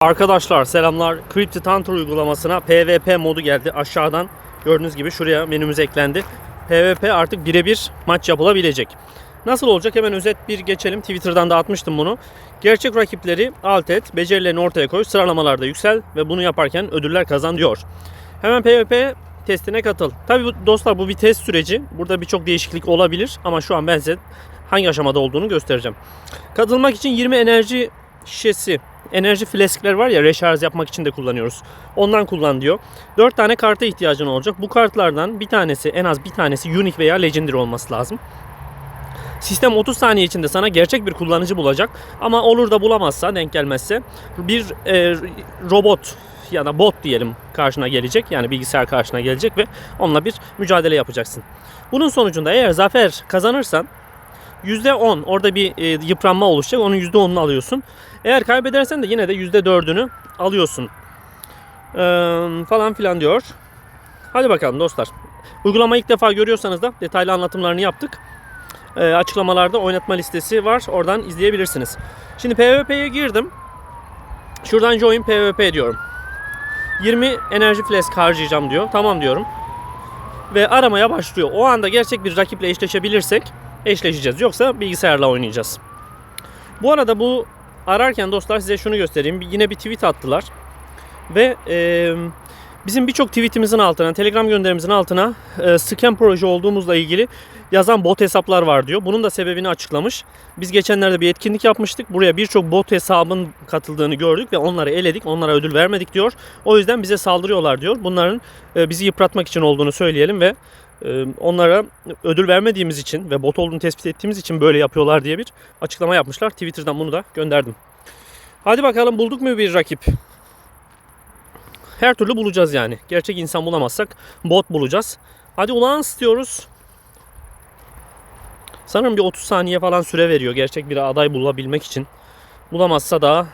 Arkadaşlar selamlar. Cryptid Hunter uygulamasına PvP modu geldi. Aşağıdan gördüğünüz gibi şuraya menümüz eklendi. PvP artık birebir maç yapılabilecek. Nasıl olacak hemen özet bir geçelim. Twitter'dan da atmıştım bunu. Gerçek rakipleri alt et, becerilerini ortaya koy, sıralamalarda yüksel ve bunu yaparken ödüller kazan diyor. Hemen PvP testine katıl. Tabi dostlar bu bir test süreci. Burada birçok değişiklik olabilir ama şu an ben size hangi aşamada olduğunu göstereceğim. Katılmak için 20 enerji şişesi, enerji fleskler var ya reşarj yapmak için de kullanıyoruz. Ondan kullan diyor. 4 tane karta ihtiyacın olacak. Bu kartlardan bir tanesi en az bir tanesi unique veya legendary olması lazım. Sistem 30 saniye içinde sana gerçek bir kullanıcı bulacak. Ama olur da bulamazsa, denk gelmezse bir e, robot ya da bot diyelim karşına gelecek. Yani bilgisayar karşına gelecek ve onunla bir mücadele yapacaksın. Bunun sonucunda eğer zafer kazanırsan %10 orada bir e, yıpranma oluşacak. Onun %10'unu alıyorsun. Eğer kaybedersen de yine de %4'ünü alıyorsun. Ee, falan filan diyor. Hadi bakalım dostlar. Uygulamayı ilk defa görüyorsanız da detaylı anlatımlarını yaptık. Ee, açıklamalarda oynatma listesi var. Oradan izleyebilirsiniz. Şimdi PvP'ye girdim. Şuradan join PvP diyorum. 20 enerji flask harcayacağım diyor. Tamam diyorum. Ve aramaya başlıyor. O anda gerçek bir rakiple eşleşebilirsek eşleşeceğiz. Yoksa bilgisayarla oynayacağız. Bu arada bu ararken dostlar size şunu göstereyim. Yine bir tweet attılar. Ve e, bizim birçok tweetimizin altına, Telegram gönderimizin altına e, scam proje olduğumuzla ilgili yazan bot hesaplar var diyor. Bunun da sebebini açıklamış. Biz geçenlerde bir etkinlik yapmıştık. Buraya birçok bot hesabın katıldığını gördük ve onları eledik. Onlara ödül vermedik diyor. O yüzden bize saldırıyorlar diyor. Bunların e, bizi yıpratmak için olduğunu söyleyelim ve onlara ödül vermediğimiz için ve bot olduğunu tespit ettiğimiz için böyle yapıyorlar diye bir açıklama yapmışlar. Twitter'dan bunu da gönderdim. Hadi bakalım bulduk mu bir rakip? Her türlü bulacağız yani. Gerçek insan bulamazsak bot bulacağız. Hadi ulan istiyoruz. Sanırım bir 30 saniye falan süre veriyor gerçek bir aday bulabilmek için. Bulamazsa da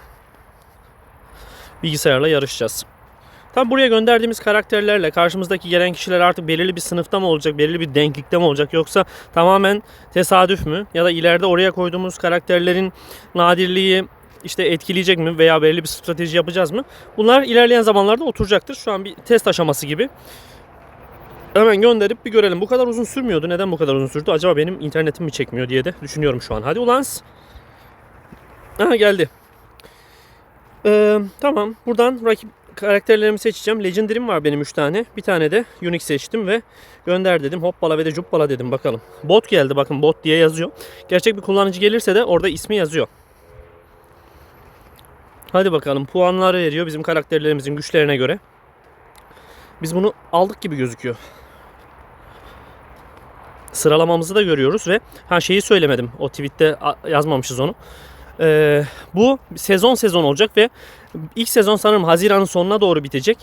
bilgisayarla yarışacağız. Tabi buraya gönderdiğimiz karakterlerle karşımızdaki gelen kişiler artık belirli bir sınıfta mı olacak, belirli bir denklikte mi olacak yoksa tamamen tesadüf mü? Ya da ileride oraya koyduğumuz karakterlerin nadirliği işte etkileyecek mi veya belirli bir strateji yapacağız mı? Bunlar ilerleyen zamanlarda oturacaktır. Şu an bir test aşaması gibi. Hemen gönderip bir görelim. Bu kadar uzun sürmüyordu. Neden bu kadar uzun sürdü? Acaba benim internetim mi çekmiyor diye de düşünüyorum şu an. Hadi ulan. Aha geldi. Ee, tamam. Buradan rakip karakterlerimi seçeceğim. Legendary'm var benim 3 tane. Bir tane de Unique seçtim ve gönder dedim. Hoppala ve de cuppala dedim bakalım. Bot geldi bakın bot diye yazıyor. Gerçek bir kullanıcı gelirse de orada ismi yazıyor. Hadi bakalım puanları veriyor bizim karakterlerimizin güçlerine göre. Biz bunu aldık gibi gözüküyor. Sıralamamızı da görüyoruz ve ha şeyi söylemedim. O tweette yazmamışız onu. Ee, bu sezon sezon olacak ve ilk sezon sanırım Haziran'ın sonuna doğru bitecek.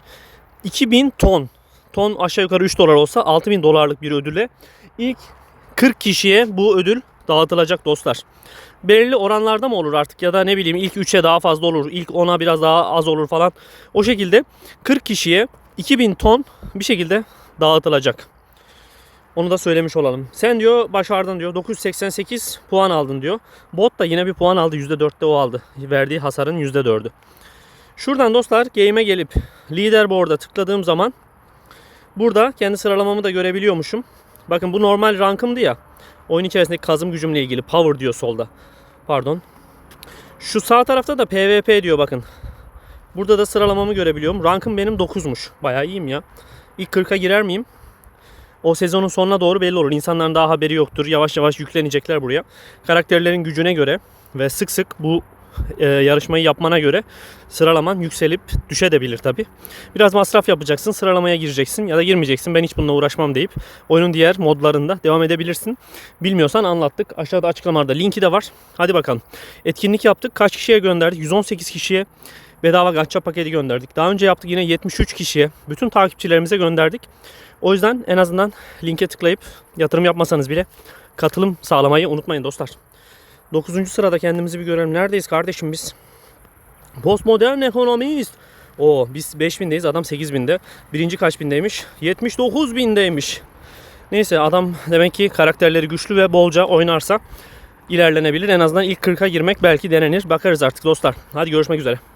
2000 ton. Ton aşağı yukarı 3 dolar olsa 6000 dolarlık bir ödüle ilk 40 kişiye bu ödül dağıtılacak dostlar. Belirli oranlarda mı olur artık ya da ne bileyim ilk 3'e daha fazla olur, ilk 10'a biraz daha az olur falan. O şekilde 40 kişiye 2000 ton bir şekilde dağıtılacak. Onu da söylemiş olalım. Sen diyor başardın diyor 988 puan aldın diyor. Bot da yine bir puan aldı %4'te o aldı. Verdiği hasarın %4'ü. Şuradan dostlar game'e gelip leaderboard'a tıkladığım zaman burada kendi sıralamamı da görebiliyormuşum. Bakın bu normal rankımdı ya. Oyun içerisindeki kazım gücümle ilgili power diyor solda. Pardon. Şu sağ tarafta da PvP diyor bakın. Burada da sıralamamı görebiliyorum. Rankım benim 9'muş. Bayağı iyiyim ya. İlk 40'a girer miyim? O sezonun sonuna doğru belli olur. İnsanların daha haberi yoktur. Yavaş yavaş yüklenecekler buraya. Karakterlerin gücüne göre ve sık sık bu e, yarışmayı yapmana göre sıralaman yükselip düşebilir tabi. Biraz masraf yapacaksın, sıralamaya gireceksin ya da girmeyeceksin. Ben hiç bununla uğraşmam deyip oyunun diğer modlarında devam edebilirsin. Bilmiyorsan anlattık. Aşağıda açıklamalarda linki de var. Hadi bakalım. Etkinlik yaptık. Kaç kişiye gönderdik? 118 kişiye bedava gacha paketi gönderdik. Daha önce yaptık yine 73 kişiye. Bütün takipçilerimize gönderdik. O yüzden en azından linke tıklayıp yatırım yapmasanız bile katılım sağlamayı unutmayın dostlar. 9. sırada kendimizi bir görelim. Neredeyiz kardeşim biz? Postmodern ekonomiyiz. O biz 5000'deyiz adam 8000'de. Birinci kaç bindeymiş? 79 bindeymiş. Neyse adam demek ki karakterleri güçlü ve bolca oynarsa ilerlenebilir. En azından ilk 40'a girmek belki denenir. Bakarız artık dostlar. Hadi görüşmek üzere.